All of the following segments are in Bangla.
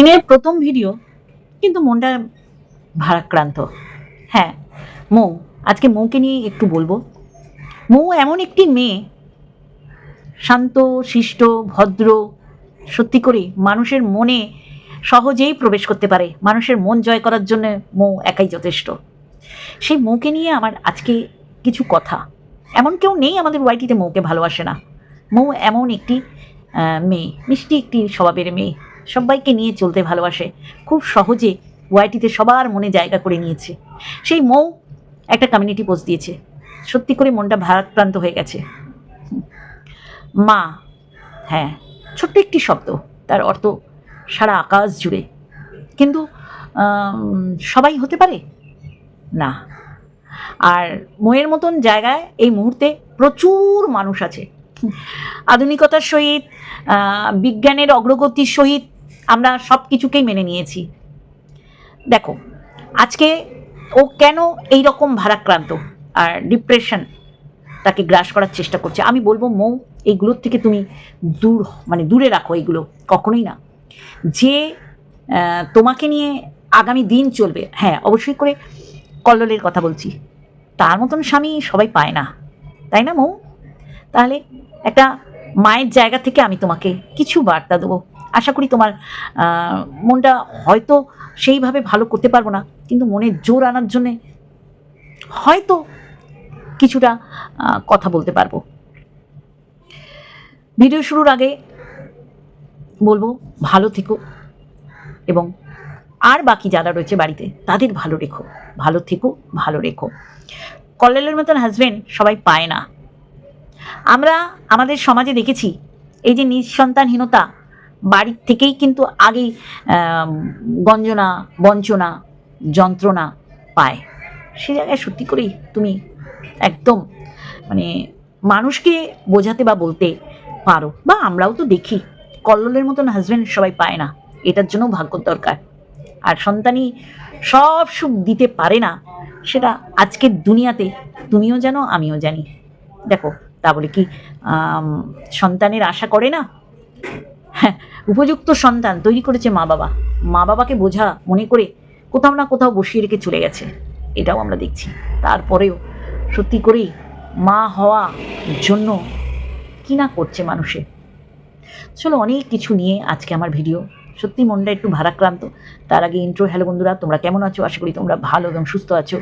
দিনের প্রথম ভিডিও কিন্তু মনটা ভারাক্রান্ত। হ্যাঁ মৌ, আজকে মৌকে নিয়ে একটু বলব। মৌ এমন একটি মেয়ে, শান্ত, শিষ্ট, ভদ্র, সত্যি করে মানুষের মনে সহজেই প্রবেশ করতে পারে। মানুষের মন জয় করার জন্য মৌ একাই যথেষ্ট। সেই মৌকে নিয়ে আমার আজকে কিছু কথা। এমন কেউ নেই আমাদের ওয়াইটিতে মৌকে ভালোবাসে না। মৌ এমন একটি মেয়ে, মিষ্টি একটি স্বভাবের মেয়ে। সবাইকে নিয়ে চলতে ভালোবাসে। খুব সহজে ওয়াইটিতে সবার মনে জায়গা করে নিয়েছে। সেই মৌ একটা কমিউনিটি পোস্ট দিয়েছে। সত্যি করে মনটা ভারাক্রান্ত হয়ে গেছে। মা হ্যাঁ ছোট্ট একটি শব্দ, তার অর্থ সারা আকাশ জুড়ে। কিন্তু সবাই হতে পারে? না। আর ময়ের মতন জায়গায় এই মুহূর্তে প্রচুর মানুষ আছে। আধুনিকতার সহিত বিজ্ঞানের অগ্রগতির সহিত আমরা সব কিছুকেই মেনে নিয়েছি। দেখো, আজকে ও কেন এই রকম ভারাক্রান্ত আর ডিপ্রেশন তাকে গ্রাস করার চেষ্টা করছে? আমি বলব, মৌ, এইগুলোর থেকে তুমি দূর মানে দূরে রাখো এইগুলো, কখনোই না। যে তোমাকে নিয়ে আগামী দিন চলবে হ্যাঁ অবশ্যই করে কল্লোলের কথা বলছি। তার মতন স্বামী সবাই পায় না। তাই না, মৌ? তাহলে একটা মায়ের জায়গা থেকে আমি তোমাকে কিছু বার্তা দেবো। আশা করি তোমার মনটা হয়তো সেইভাবে ভালো করতে পারব না, কিন্তু মনে জোর আনার জন্যে হয়তো কিছুটা কথা বলতে পারব। ভিডিও শুরুর আগে বলব, ভালো থেকো এবং আর বাকি যারা রয়েছে বাড়িতে, তাদের ভালো রেখো, ভালো থেকো, ভালো রেখো। কল্যাণের মতন হাজবেন্ড সবাই পায় না। আমরা আমাদের সমাজে দেখেছি, এই যে নিঃসন্তানহীনতা বাড়ির থেকেই কিন্তু আগেই গঞ্জনা, বঞ্চনা, যন্ত্রণা পায়। সে জায়গায় সত্যি করেই তুমি একদম মানে মানুষকে বোঝাতে বা বলতে পারো বা আমরাও তো দেখি। কল্লোলের মতন হাজবেন্ড সবাই পায় না। এটার জন্য ভাগ্য দরকার। আর সন্তানই সব সুখ দিতে পারে না, সেটা আজকের দুনিয়াতে তুমিও জানো, আমিও জানি। দেখো, তা বলে কি সন্তানের আশা করে না? হ্যাঁ উপযুক্ত সন্তান তৈরি করেছে মা বাবা। মা বাবাকে বোঝা, মনে করে কোথাও না কোথাও বসিয়ে রেখে চলে গেছে। এটাও আমরা দেখছি। তারপরেও সত্যি করেই মা হওয়া জন্য কি না করছে মানুষে চলো অনেক কিছু নিয়ে আজকে আমার ভিডিও। সত্যি মনটা একটু ভারাক্রান্ত। তার আগে ইন্ট্রো হ্যালো বন্ধুরা, তোমরা কেমন আছো? আশা করি তোমরা ভালো এবং সুস্থ আছো।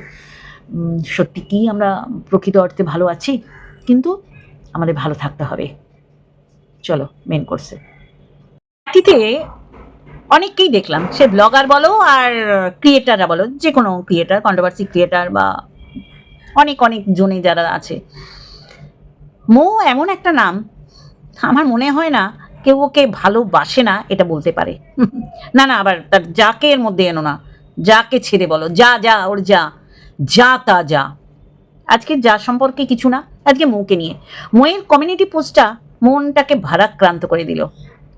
সত্যি কি আমরা প্রকৃত অর্থে ভালো আছি? কিন্তু আমাদের ভালো থাকতে হবে। চলো মেন কোর্সে বাকিতে অনেককেই দেখলাম। সে ব্লগার বলো আর ক্রিয়েটাররা বলো যে কোনো ক্রিয়েটার কন্ট্রোভার্সি ক্রিয়েটার বা অনেক অনেক জনে যারা আছে। মো এমন একটা নাম, আমার মনে হয় না কেউ ওকে ভালোবাসে না এটা বলতে পারে। না না, আবার তার যাকে এর মধ্যে এনো না, যাকে ছেড়ে বলো, যা যা, ওর যা যা, তা, যা। আজকে যা সম্পর্কে কিছু না, আজকে মৌকে নিয়ে। মৌয়ের কমিউনিটি পোস্টটা মনটাকে ভারাক্রান্ত করে দিল।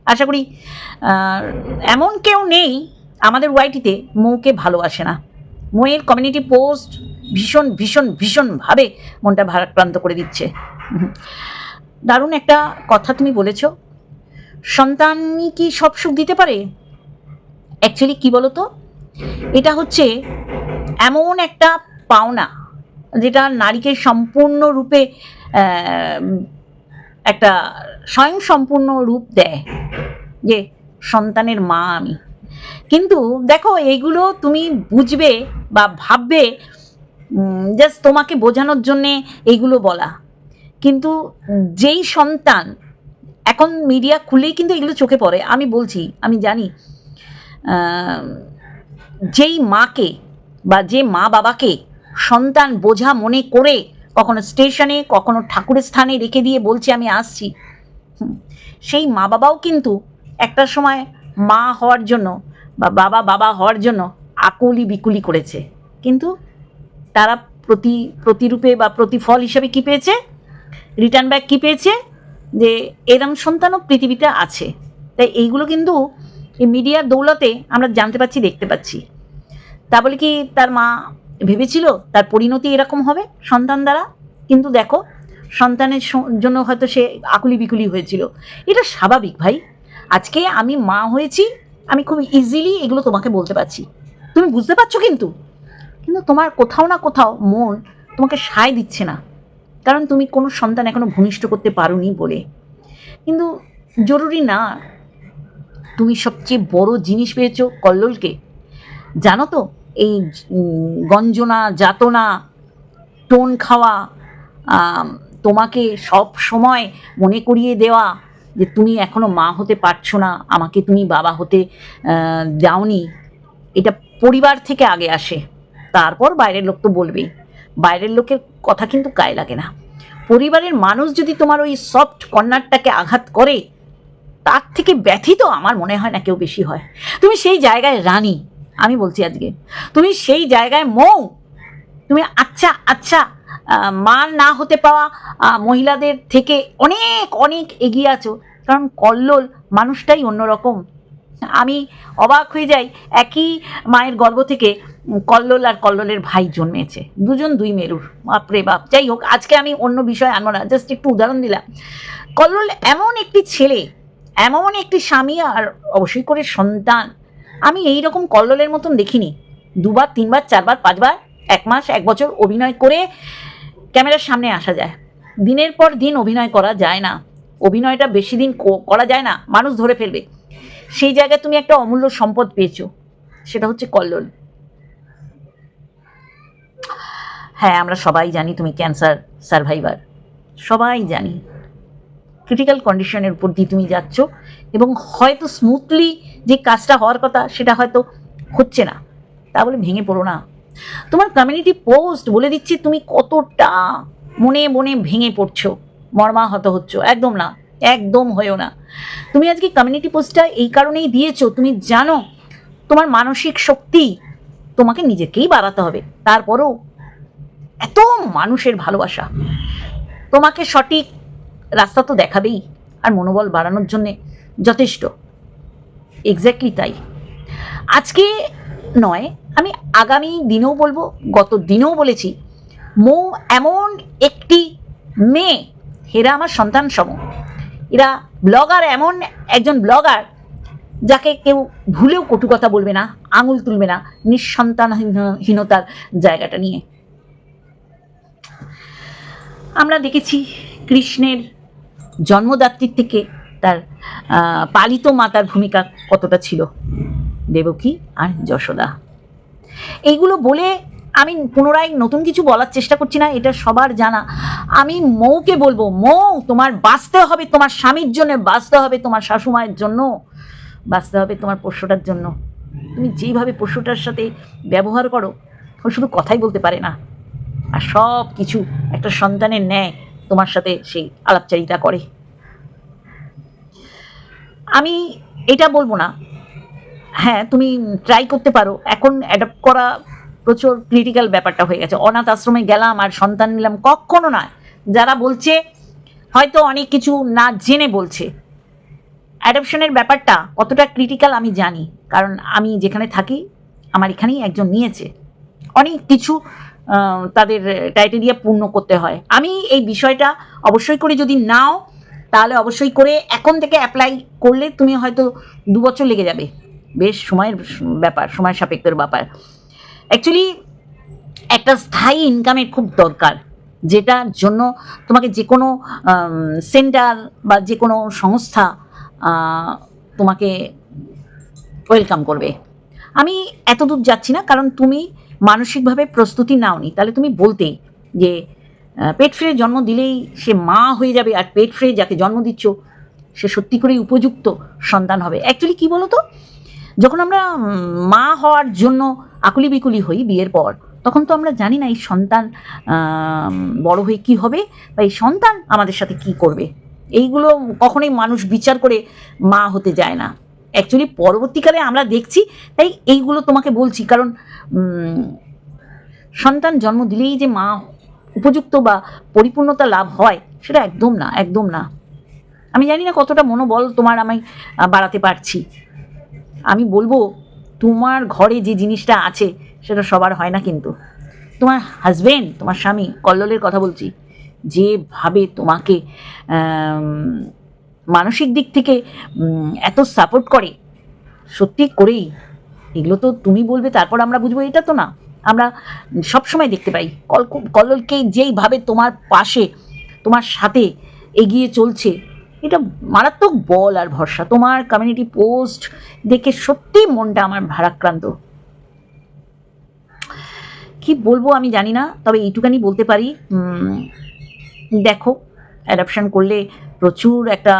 আশা করি এমন কেউ নেই আমাদের ওয়াইটিতে মৌকে ভালোবাসে না। মৌয়ের কমিউনিটি পোস্ট ভীষণ ভীষণ, ভীষণভাবে মনটা ভারাক্রান্ত করে দিচ্ছে। দারুণ একটা কথা তুমি বলেছ। সন্তানই কি সব সুখ দিতে পারে? অ্যাকচুয়ালি কি বলো তো এটা হচ্ছে এমন একটা পাওনা যেটা নারীকে সম্পূর্ণরূপে একটা স্বয়ং সম্পূর্ণ রূপ দেয় যে সন্তানের মা আমি। কিন্তু দেখো, এইগুলো তুমি বুঝবে বা ভাববে জাস্ট তোমাকে বোঝানোর জন্যে এইগুলো বলা। কিন্তু যেই সন্তান, এখন মিডিয়া খুলেই কিন্তু এগুলো চোখে পড়ে। আমি বলছি, আমি জানি যেই মাকে বা যে মা বাবাকে সন্তান বোঝা মনে করে কখনো স্টেশনে, কখনো ঠাকুরের স্থানে রেখে দিয়ে বলছে, আমি আসছি। সেই মা বাবাও কিন্তু একটা সময় মা হওয়ার জন্য বা বাবা বাবা হওয়ার জন্য আকুলি বিকুলি করেছে। কিন্তু তারা প্রতি, প্রতিরূপে বা প্রতিফল হিসাবে কি পেয়েছে? রিটার্ন ব্যাক কি পেয়েছে? যে এরম সন্তানও পৃথিবীতে আছে। তাই এইগুলো কিন্তু এই মিডিয়ার দৌলতে আমরা জানতে পাচ্ছি, দেখতে পাচ্ছি। তা বলে কি তার মা ভেবেছিল তার পরিণতি এরকম হবে সন্তান দ্বারা? কিন্তু দেখো, সন্তানের জন্য হয়তো সে আকুলি বিকুলি হয়েছিল। এটা স্বাভাবিক ভাই। আজকে আমি মা হয়েছি, আমি খুব ইজিলি এগুলো তোমাকে বলতে পারছি। তুমি বুঝতে পারছ কিন্তু? কিন্তু তোমার কোথাও না কোথাও মন তোমাকে সায় দিচ্ছে না। কারণ তুমি কোনো সন্তান এখনও ভূমিষ্ঠ করতে পারোনি বলে। কিন্তু জরুরি না, তুমি সবচেয়ে বড় জিনিস পেয়েছ কল্লোলকে। জানো তো এই গঞ্জনা, যাতনা, টোন খাওয়া তোমাকে সব সময় মনে করিয়ে দেওয়া যে তুমি এখনও মা হতে পারছ না, আমাকে তুমি বাবা হতে যাওনি এটা পরিবার থেকে আগে আসে। তারপর বাইরের লোক তো বলবেই। বাইরের লোকের কথা কিন্তু গায়ে লাগে না। পরিবারের মানুষ যদি তোমার ওই সফট কর্নারটাকে আঘাত করে, তার থেকে ব্যথিত আমার মনে হয় না কেউ বেশি হয়। তুমি সেই জায়গায় রানী আমি বলছি আজকে। তুমি সেই জায়গায় মৌ তুমি আচ্ছা আচ্ছা আহ, মা না হতে পাওয়া মহিলাদের থেকে অনেক অনেক এগিয়ে আছো। কারণ কল্লোল মানুষটাই অন্যরকম। আমি অবাক হয়ে যাই একই মায়ের গর্ভ থেকে কল্লোল আর কল্লোলের ভাই জন্মেছে। দুজন দুই মেরুর। বাপরে বাপ। যাই হোক আজকে আমি অন্য বিষয় আনব না। জাস্ট একটু উদাহরণ দিলাম। কল্লোল এমন একটি ছেলে এমন একটি স্বামী আর অবশ্যই করে সন্তান। আমি এই রকম কল্লোলের মতন দেখিনি। দুবার, তিনবার, চারবার, পাঁচবার, এক মাস, এক বছর অভিনয় করে ক্যামেরার সামনে আসা যায়। দিনের পর দিন অভিনয় করা যায় না। অভিনয়টা বেশি দিন করা যায় না, মানুষ ধরে ফেলবে। সেই জায়গায় তুমি একটা অমূল্য সম্পদ পেয়েছ, সেটা হচ্ছে কল্লোল। হ্যাঁ আমরা সবাই জানি তুমি ক্যান্সার সার্ভাইভার। সবাই জানি। ক্রিটিক্যাল কন্ডিশনের উপর দিয়ে তুমি যাচ্ছ এবং হয়তো স্মুথলি যে কাজটা হওয়ার কথা সেটা হয়তো হচ্ছে না। তা বলে ভেঙে পড়ো না। তোমার কমিউনিটি পোস্ট বলে দিচ্ছে তুমি কতটা মনে মনে ভেঙে পড়ছো, মর্মাহত হচ্ছ। একদম না, একদম হয়েও না। তুমি আজকে কমিউনিটি পোস্টটা এই কারণেই দিয়েছ, তুমি জানো তোমার মানসিক শক্তি তোমাকে নিজেকেই বাড়াতে হবে। তারপরও এত মানুষের ভালোবাসা, তোমাকে সঠিক রাস্তা তো দেখাবেই, আর মনোবল বাড়ানোর জন্যে যথেষ্ট। এক্স্যাক্টলি তাই। আজকে নয়, আমি আগামী দিনেও বলব, গত দিনেও বলেছি, মৌ এমন একটি মেয়ে এরা আমার সন্তান সম। এরা ব্লগার এমন একজন ব্লগার, যাকে কেউ ভুলেও কটু কথা বলবে না, আঙুল তুলবে না, নিঃসন্তানহীনতার জায়গাটা নিয়ে। আমরা দেখেছি কৃষ্ণের জন্মদাত্রীর থেকে তার পালিত মাতার ভূমিকা কতটা ছিল? দেবকী আর যশোদা। এইগুলো বলে আমি পুনরায় নতুন কিছু বলার চেষ্টা করছি না, এটা সবার জানা। আমি মৌকে বলব, মৌ, তোমার বাঁচতে হবে, তোমার স্বামীর জন্য বাঁচতে হবে, তোমার শাশুমায়ের জন্য বাঁচতে হবে, তোমার পোষ্যটার জন্য। তুমি যেইভাবে পোষ্যটার সাথে ব্যবহার করো, ও শুধু কথাই বলতে পারে না। আর সব কিছু একটা সন্তানের ন্যায়। তোমার সাথে সেই আলাপচারিতা করে। আমি এটা বলব না। হ্যাঁ তুমি ট্রাই করতে পারো। এখন অ্যাডাপ্ট করা প্রচুর ক্রিটিক্যাল ব্যাপারটা হয়ে গেছে। অনাথ আশ্রমে গেলাম আর সন্তান নিলাম, কখনো নয়। যারা বলছে, হয়তো অনেক কিছু না জেনে বলছে। অ্যাডপশনের ব্যাপারটা কতটা ক্রিটিক্যাল আমি জানি। কারণ আমি যেখানে থাকি, আমার এখানেই একজন নিয়েছে। অনেক কিছু তাদের ক্রাইটেরিয়া পূর্ণ করতে হয়। আমি এই বিষয়টা অবশ্যই করে যদি নাও, তাহলে অবশ্যই করে এখন থেকে অ্যাপ্লাই করলে তুমি হয়তো দু বছর লেগে যাবে। বেশ সময়ের ব্যাপার সময় সাপেক্ষের ব্যাপার। অ্যাকচুয়ালি একটা স্থায়ী ইনকামের খুব দরকার, যেটার জন্য তোমাকে যে কোনো সেন্টার বা যে কোনো সংস্থা তোমাকে ওয়েলকাম করবে। আমি এত দূর যাচ্ছি না, কারণ তুমি মানসিকভাবে প্রস্তুতি নাওনি। তাহলে তুমি বলতেই যে পেট ফ্রে জন্ম দিলেই সে মা হয়ে যাবে আর পেট ফ্রে যাকে জন্ম দিচ্ছ, সে সত্যি করেই উপযুক্ত সন্তান হবে। অ্যাকচুয়ালি কী বলো তো যখন আমরা মা হওয়ার জন্য আকুলি বিকুলি হই বিয়ের পর, তখন তো আমরা জানি না এই সন্তান বড় হয়ে কি হবে, বা এই সন্তান আমাদের সাথে কি করবে। এইগুলো কখনোই মানুষ বিচার করে মা হতে যায় না। অ্যাকচুয়ালি পরবর্তীকালে আমরা দেখছি তাই এইগুলো তোমাকে বলছি। কারণ সন্তান জন্ম দিলেই যে মা উপযুক্ত বা পরিপূর্ণতা লাভ হয় সেটা একদম না একদম না। আমি জানি না কতটা মনোবল তোমার আমি আহ, বাড়াতে পারছি। আমি বলব তোমার ঘরে যে জিনিসটা আছে সেটা সবার হয় না কিন্তু। তোমার হাজব্যান্ড তোমার স্বামী কল্লোলের কথা বলছি যেভাবে তোমাকে মানসিক দিক থেকে এত সাপোর্ট করে, সত্যি করেই। এগুলো তো তুমি বলবে, তারপর আমরা বুঝব, এটা তো না। আমরা সবসময় দেখতে পাই, কল কল্লোলকে যেইভাবে তোমার পাশে, তোমার সাথে এগিয়ে চলছে, এটা মারাত্মক বল আর ভরসা। তোমার কমিউনিটি পোস্ট দেখে সত্যি মনটা আমার ভারাক্রান্ত। কি বলব আমি জানি না, তবে এইটুকানি বলতে পারি দেখো অ্যাডাপশন করলে প্রচুর একটা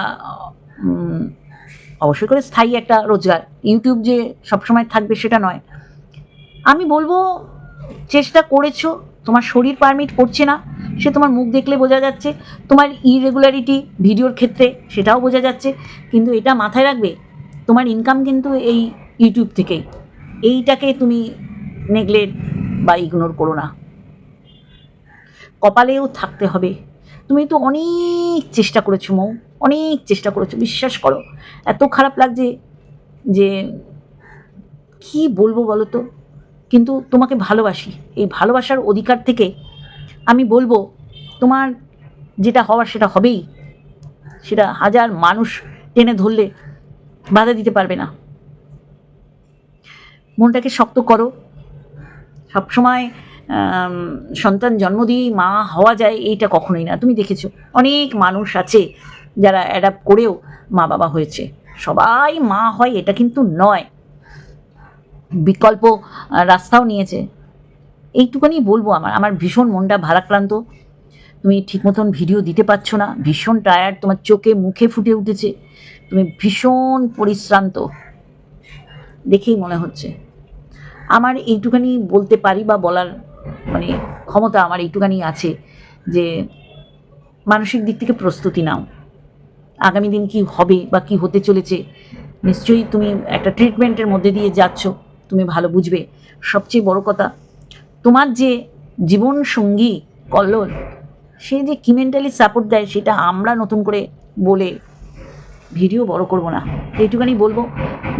অবশ্যই করে স্থায়ী একটা রোজগার। ইউটিউব যে সবসময় থাকবে সেটা নয়। আমি বলব, চেষ্টা করেছ, তোমার শরীর পারমিট করছে না, সে তোমার মুখ দেখলে বোঝা যাচ্ছে, তোমার ইরেগুলারিটি ভিডিওর ক্ষেত্রে সেটাও বোঝা যাচ্ছে, কিন্তু এটা মাথায় রাখবে, তোমার ইনকাম কিন্তু এই ইউটিউব থেকেই। এইটাকে তুমি নেগলেক্ট বা ইগনোর করো না। কপালেও থাকতে হবে। তুমি তো অনেক চেষ্টা করেছ, মৌ। অনেক চেষ্টা করেছ, বিশ্বাস করো। এত খারাপ লাগছে যে, কি বলব বলো তো? কিন্তু তোমাকে ভালোবাসি। এই ভালোবাসার অধিকার থেকে আমি বলব, তোমার যেটা হওয়ার সেটা হবেই। সেটা হাজার মানুষ টেনে ধরলে বাধা দিতে পারবে না। মনটাকে শক্ত করো। সবসময় সন্তান জন্ম দিয়েই মা হওয়া যায়, এইটা কখনোই না। তুমি দেখেছ, অনেক মানুষ আছে যারা অ্যাডাপ্ট করেও মা বাবা হয়েছে। সবাই মা হয়, এটা কিন্তু নয়। বিকল্প রাস্তাও নিয়েছে। এইটুকুনি বলব আমার। আমার ভীষণ মনটা ভারাক্রান্ত। তুমি ঠিক মতন ভিডিও দিতে পারছ না। ভীষণ টায়ার্ড তোমার চোখে মুখে ফুটে উঠেছে। তুমি ভীষণ পরিশ্রান্ত। দেখেই মনে হচ্ছে। আমার এইটুখানি বলতে পারি বা বলার মানে ক্ষমতা আমার এইটুখানি আছে যে মানসিক দিক থেকে প্রস্তুতি নাও। আগামী দিন কি হবে বা কি হতে চলেছে, নিশ্চয়ই তুমি একটা ট্রিটমেন্টের মধ্যে দিয়ে যাচ্ছ, তুমি ভালো বুঝবে। সবচেয়ে বড় কথা, তোমার যে জীবন সঙ্গী কল্লোল, সে যে কি মেন্টালি সাপোর্ট দেয় সেটা আমরা নতুন করে বলে ভিডিও বড় করব না। এইটুখানি বলব,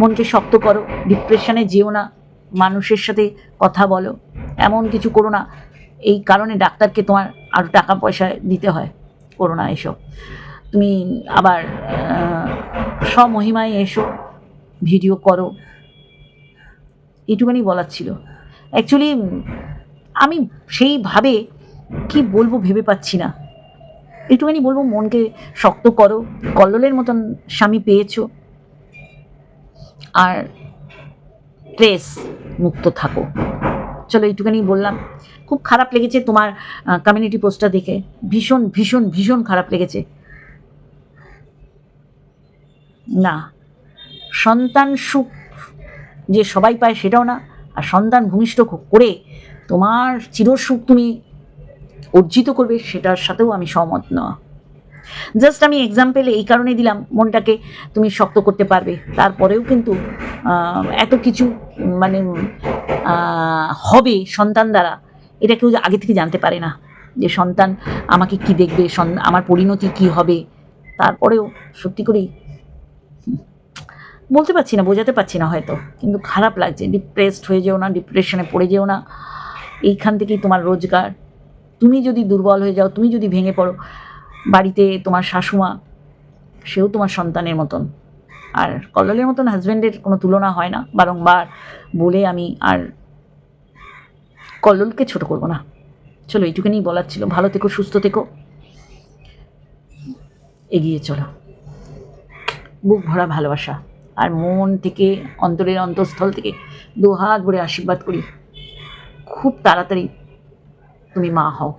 মনকে শক্ত করো ডিপ্রেশনে যেও না, মানুষের সাথে কথা বলো। এমন কিছু করো না। এই কারণে ডাক্তারকে তোমার আরও টাকা পয়সা দিতে হয়। করো না এসব। তুমি আবার স্বমহিমায় এসো, ভিডিও করো। এইটুখানি বলার ছিল। অ্যাকচুয়ালি আমি সেইভাবে কি বলব ভেবে পাচ্ছি না। একটুখানি বলব, মনকে শক্ত করো। কল্লোলের মতন স্বামী পেয়েছ। আর স্ট্রেস মুক্ত থাকো। চলো এইটুখানি বললাম। খুব খারাপ লেগেছে তোমার কমিউনিটি পোস্টটা দেখে। ভীষণ ভীষণ ভীষণ খারাপ লেগেছে। না, সন্তান সুখ যে সবাই পায় সেটাও না, আর সন্তান ভূমিষ্ঠ করে তোমার চিরসুখ তুমি অর্জিত করবে, সেটার সাথেও আমি সহমত নয় জাস্ট আমি এক্সাম্পল এই কারণে দিলাম মনটাকে, তুমি শক্ত করতে পারবে। তারপরেও কিন্তু এত কিছু মানে হবে সন্তান দ্বারা, এটা কেউ আগে থেকে জানতে পারে না। যে সন্তান আমাকে কি দেখবে আমার পরিণতি কি হবে? তারপরেও সত্যি করেই বলতে পারছি না, বোঝাতে পারছি না হয়তো। কিন্তু খারাপ লাগছে ডিপ্রেসড হয়ে যেও না ডিপ্রেশনে পড়ে যেও না। এইখান থেকেই তোমার রোজগার। তুমি যদি দুর্বল হয়ে যাও, তুমি যদি ভেঙে পড়ো বাড়িতে তোমার শাশুমা, সেও তোমার সন্তানের মতন। আর কল্লোলের মতন হাজব্যান্ডের কোনো তুলনা হয় না। বারংবার বলে আমি আর কল্লোলকে ছোট করব না। চলো এইটুকুনি বলার ছিল। ভালো থেকো, সুস্থ থেকো। এগিয়ে চলো। বুক ভরা ভালোবাসা। আর মন থেকে, অন্তরের অন্তঃস্থল থেকে দু হাত ভরে আশীর্বাদ করি। খুব তাড়াতাড়ি তুমি মা হও।